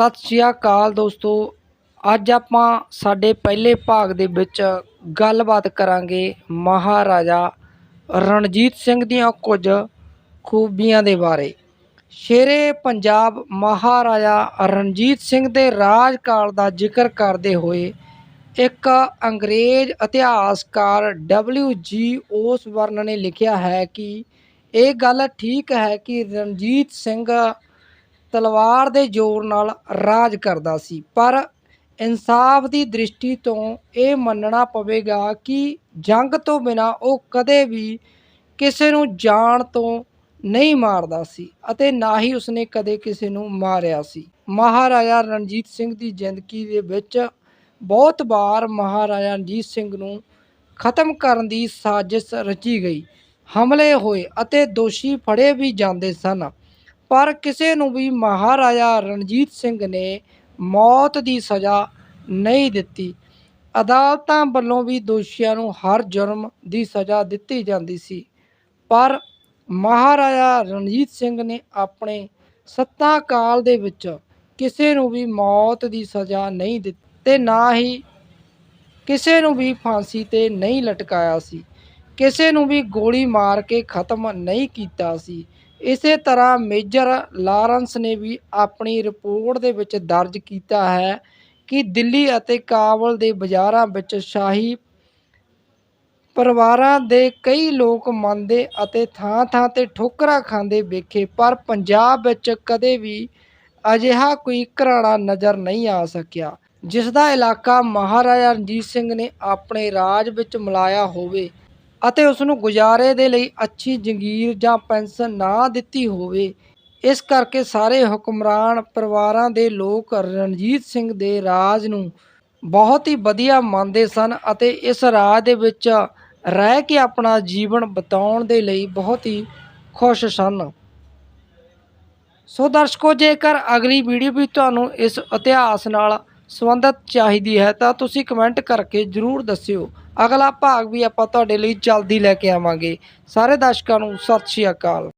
ਸਤਿ ਸ਼੍ਰੀ ਅਕਾਲ ਦੋਸਤੋ। ਅੱਜ ਆਪਾਂ ਸਾਡੇ ਪਹਿਲੇ ਭਾਗ ਦੇ ਵਿੱਚ ਗੱਲਬਾਤ ਕਰਾਂਗੇ ਮਹਾਰਾਜਾ ਰਣਜੀਤ ਸਿੰਘ ਦੀਆਂ ਕੁਝ ਖੂਬੀਆਂ ਦੇ ਬਾਰੇ। ਸ਼ੇਰੇ ਪੰਜਾਬ ਮਹਾਰਾਜਾ ਰਣਜੀਤ ਸਿੰਘ ਦੇ ਰਾਜ ਕਾਲ ਦਾ ਜ਼ਿਕਰ ਕਰਦੇ ਹੋਏ ਇੱਕ ਅੰਗਰੇਜ਼ ਇਤਿਹਾਸਕਾਰ ਡਬਲਿਊ ਜੀ ਓਸਬਰਨ ਨੇ ਲਿਖਿਆ ਹੈ ਕਿ ਇਹ ਗੱਲ ਠੀਕ ਹੈ ਕਿ ਰਣਜੀਤ ਸਿੰਘ ਤਲਵਾਰ ਦੇ ਜ਼ੋਰ ਨਾਲ ਰਾਜ ਕਰਦਾ ਸੀ। ਪਰ ਇਨਸਾਫ ਦੀ ਦ੍ਰਿਸ਼ਟੀ ਤੋਂ ਇਹ ਮੰਨਣਾ ਪਵੇਗਾ ਕਿ ਜੰਗ ਤੋਂ ਬਿਨਾਂ ਉਹ ਕਦੇ ਵੀ ਕਿਸੇ ਨੂੰ ਜਾਣ ਤੋਂ ਨਹੀਂ ਮਾਰਦਾ ਸੀ ਅਤੇ ਨਾ ਹੀ ਉਸਨੇ ਕਦੇ ਕਿਸੇ ਨੂੰ ਮਾਰਿਆ ਸੀ। ਮਹਾਰਾਜਾ ਰਣਜੀਤ ਸਿੰਘ ਦੀ ਜ਼ਿੰਦਗੀ ਦੇ ਵਿੱਚ ਬਹੁਤ ਵਾਰ ਮਹਾਰਾਜਾ ਰਣਜੀਤ ਸਿੰਘ ਨੂੰ ਖਤਮ ਕਰਨ ਦੀ ਸਾਜ਼ਿਸ਼ ਰਚੀ ਗਈ। ਹਮਲੇ ਹੋਏ ਅਤੇ ਦੋਸ਼ੀ ਫੜੇ ਵੀ ਜਾਂਦੇ ਸਨ। ਪਰ ਕਿਸੇ ਨੂੰ ਵੀ ਮਹਾਰਾਜਾ ਰਣਜੀਤ ਸਿੰਘ ਨੇ ਮੌਤ ਦੀ ਸਜ਼ਾ ਨਹੀਂ ਦਿੱਤੀ। ਅਦਾਲਤਾਂ ਵੱਲੋਂ ਵੀ ਦੋਸ਼ੀਆਂ ਨੂੰ ਹਰ ਜੁਰਮ ਦੀ ਸਜ਼ਾ ਦਿੱਤੀ ਜਾਂਦੀ ਸੀ। ਪਰ ਮਹਾਰਾਜਾ ਰਣਜੀਤ ਸਿੰਘ ਨੇ ਆਪਣੇ ਸੱਤਾ ਕਾਲ ਦੇ ਵਿੱਚ ਕਿਸੇ ਨੂੰ ਵੀ ਮੌਤ ਦੀ ਸਜ਼ਾ ਨਹੀਂ ਦਿੱਤੀ ਤੇ ਨਾ ਹੀ ਕਿਸੇ ਨੂੰ ਵੀ ਫਾਂਸੀ ਤੇ ਨਹੀਂ ਲਟਕਾਇਆ ਸੀ। ਕਿਸੇ ਨੂੰ ਵੀ ਗੋਲੀ ਮਾਰ ਕੇ ਖਤਮ ਨਹੀਂ ਕੀਤਾ ਸੀ। ਇਸੇ ਤਰ੍ਹਾਂ ਮੇਜਰ ਲਾਰੈਂਸ ਨੇ ਵੀ ਆਪਣੀ ਰਿਪੋਰਟ ਦੇ ਵਿੱਚ ਦਰਜ ਕੀਤਾ ਹੈ ਕਿ ਦਿੱਲੀ ਅਤੇ ਕਾਬਲ ਦੇ ਬਾਜ਼ਾਰਾਂ ਵਿੱਚ ਸ਼ਾਹੀ ਪਰਿਵਾਰਾਂ ਦੇ ਕਈ ਲੋਕ ਮੰਨਦੇ ਅਤੇ ਥਾਂ-ਥਾਂ ਤੇ ਠੋਕਰਾਂ ਖਾਂਦੇ ਵੇਖੇ, ਪਰ ਪੰਜਾਬ ਵਿੱਚ ਕਦੇ ਵੀ ਅਜਿਹਾ ਕੋਈ ਘਰਾਣਾ ਨਜ਼ਰ ਨਹੀਂ ਆ ਸਕਿਆ ਜਿਸ ਦਾ ਇਲਾਕਾ ਮਹਾਰਾਜਾ ਰਣਜੀਤ ਸਿੰਘ ਨੇ ਆਪਣੇ ਰਾਜ ਵਿੱਚ ਮਿਲਾਇਆ ਹੋਵੇ। ਅਤੇ ਉਸ ਨੂੰ ਗੁਜ਼ਾਰੇ ਦੇ ਲਈ ਅੱਛੀ ਜੰਗੀਰ ਜਾਂ ਪੈਨਸ਼ਨ ਨਾ ਦਿੱਤੀ ਹੋਵੇ। ਇਸ ਕਰਕੇ ਸਾਰੇ ਹੁਕਮਰਾਨ ਪਰਿਵਾਰਾਂ ਦੇ ਲੋਕ ਰਣਜੀਤ ਸਿੰਘ ਦੇ ਰਾਜ ਨੂੰ ਬਹੁਤ ਹੀ ਵਧੀਆ ਮੰਨਦੇ ਸਨ ਅਤੇ ਇਸ ਰਾਜ ਦੇ ਵਿੱਚ ਰਹਿ ਕੇ ਆਪਣਾ ਜੀਵਨ ਬਿਤਾਉਣ ਦੇ ਲਈ ਬਹੁਤ ਹੀ ਖੁਸ਼ ਸਨ। ਸੋ ਦਰਸ਼ਕੋ, ਜੇਕਰ ਅਗਲੀ ਵੀਡੀਓ ਵੀ ਤੁਹਾਨੂੰ ਇਸ ਇਤਿਹਾਸ ਨਾਲ ਸੰਬੰਧਿਤ ਚਾਹੀਦੀ ਹੈ ਤਾਂ ਤੁਸੀਂ ਕਮੈਂਟ ਕਰਕੇ ਜਰੂਰ ਦੱਸਿਓ। ਅਗਲਾ ਭਾਗ ਵੀ ਆਪਾਂ ਤੁਹਾਡੇ ਲਈ ਜਲਦੀ ਲੈ ਕੇ ਆਵਾਂਗੇ। ਸਾਰੇ ਦਰਸ਼ਕਾਂ ਨੂੰ ਸਤਿ ਸ਼੍ਰੀ ਅਕਾਲ।